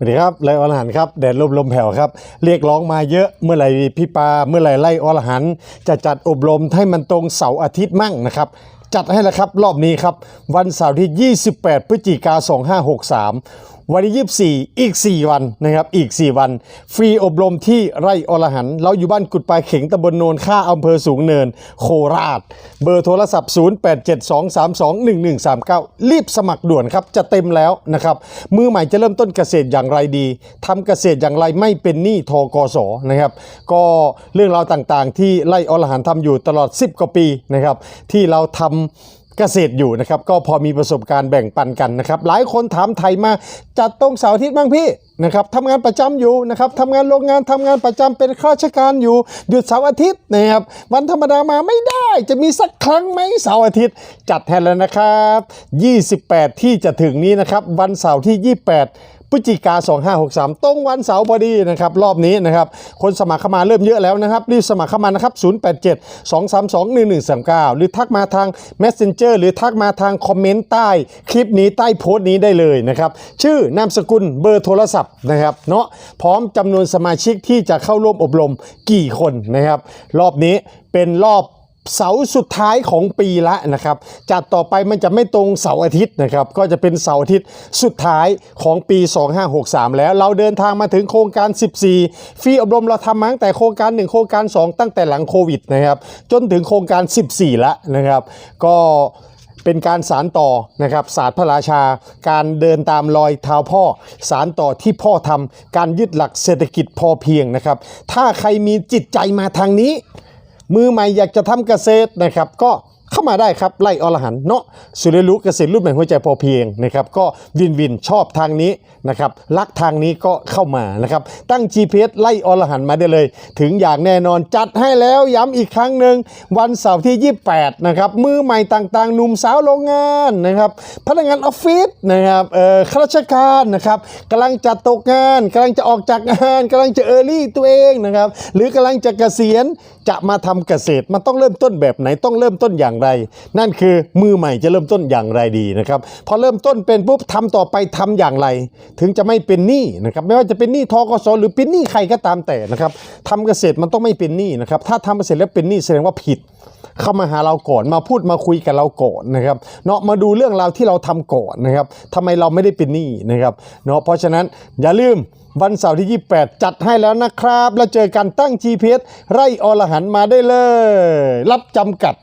สวัสดีครับไล่อรหันครับแดดลมลมแผ่วครับ เรียกร้องมาเยอะเมื่อไหร่พี่ปาเมื่อไหร่ไล่อรหันจะจัดอบรมให้มันตรงเสาร์อาทิตย์มั่งนะครับ จัดให้แล้วครับ รอบนี้ครับ วันเสาร์ที่ 28 พฤศจิกา2563 วันที่ 24 อีก 4 วันนะครับ อีก 4 วัน ฟรีอบรมที่ไร่อรหัน เราอยู่บ้านกุดปลายเข็งตำบลโนนค่าอำเภอสูงเนิน โคราช เบอร์โทรศัพท์ 0872321139 รีบสมัครด่วนครับ จะเต็มแล้วนะครับ มือใหม่จะเริ่มต้นเกษตรอย่างไรดีทำเกษตรอย่างไรไม่เป็นหนี้ทกสนะครับ ก็เรื่องราวต่างๆ ที่ไร่อรหันต์ทำอยู่ตลอด 10 กว่าปีนะครับ ที่เราทำ เกษตรอยู่นะครับ ก็พอมีประสบการณ์แบ่งปันกันนะครับ หลายคนถามไทยมาจัดตรงเสาร์อาทิตย์บ้างพี่นะครับทำงานประจำอยู่นะครับทำงานโรงงานทำงานประจำเป็นข้าราชการอยู่ หยุดเสาร์อาทิตย์นะครับวันธรรมดามาไม่ได้ จะมีสักครั้งไหมเสาร์อาทิตย์ จัดแทนแล้วนะครับ 28 ที่จะถึงนี้นะครับ วันเสาร์ที่ 28 พฤศจิกา 2563 ตรงวันเสาร์พอดีนะครับรอบนี้นะครับคนสมัครเข้ามาเริ่มเยอะแล้วนะครับ รีบสมัครเข้ามานะครับ 087 232 1139 หรือทักมาทาง Messenger หรือทักมาทางคอมเมนต์ใต้คลิปนี้ใต้โพสต์นี้ได้เลยนะครับชื่อนามสกุลเบอร์โทรศัพท์นะครับเนาะพร้อมจำนวนสมาชิกที่จะเข้าร่วมอบรมกี่คนนะครับ รอบนี้เป็นรอบ เสาร์สุดท้ายของปีละนะครับ จัดต่อไปมันจะไม่ตรงเสาร์อาทิตย์นะครับ ก็จะเป็นเสาร์อาทิตย์สุดท้ายของปี 2563 แล้ว เราเดินทางมาถึงโครงการ 14 ฟรีอบรมเราทำมาตั้งแต่โครงการ 1 โครงการ 2 ตั้งแต่หลังโควิดนะครับ จนถึงโครงการ 14 ละนะครับ ก็เป็นการสารต่อนะครับศาสตร์พระราชา การเดินตามรอยเท้าพ่อ สารต่อที่พ่อทำการยึดหลักเศรษฐกิจพอเพียงนะครับ ถ้าใครมีจิตใจมาทางนี้ มือใหม่อยากจะทำเกษตรนะครับ ก็ เข้ามาได้ครับ ไล่อรหันเนาะสุริรู้เกษตรรูปแบบหัวใจพอเพียงนะครับก็วินวินชอบทางนี้นะครับรักทางนี้ก็เข้ามานะครับตั้ง GPS ไล่อรหันมาได้เลย ถึงอย่างแน่นอนจัดให้แล้วย้ำอีกครั้งหนึ่งวันเสาร์ที่ 28นะครับมือใหม่ต่างๆหนุ่มสาวโรงงานนะครับพนักงานออฟฟิศนะครับเอ่อข้าราชการนะครับกำลังจะตกงานกำลังจะออกจากงานกำลังจะเออร์ลี่ตัวเองนะครับหรือกำลังจะเกษียณจะมาทำเกษตรมันต้องเริ่มต้นแบบไหนต้องเริ่มต้นอย่างไร นั่นคือมือใหม่จะเริ่มต้นอย่างไรดีนะครับพอเริ่มต้นเป็นปุ๊บทำต่อไปทำอย่างไร ถึงจะไม่เป็นหนี้นะครับไม่ว่าจะเป็นหนี้ทกสหรือเป็นหนี้ใครก็ตามแต่นะครับทำเกษตรมันต้องไม่เป็นหนี้นะครับถ้าทำเกษตรแล้วเป็นหนี้แสดงว่าผิดเข้ามาหาเราก่อนมาพูดมาคุยกับเราก่อนนะครับเนาะมาดูเรื่องราวที่เราทำก่อนนะครับทำไมเราไม่ได้เป็นหนี้นะครับเนาะเพราะฉะนั้นอย่าลืมวันเสาร์ที่ 28 จัดให้แล้วนะครับ แล้วเจอกันตั้ง GPS ไร่อรหันมาได้เลย รับจำกัด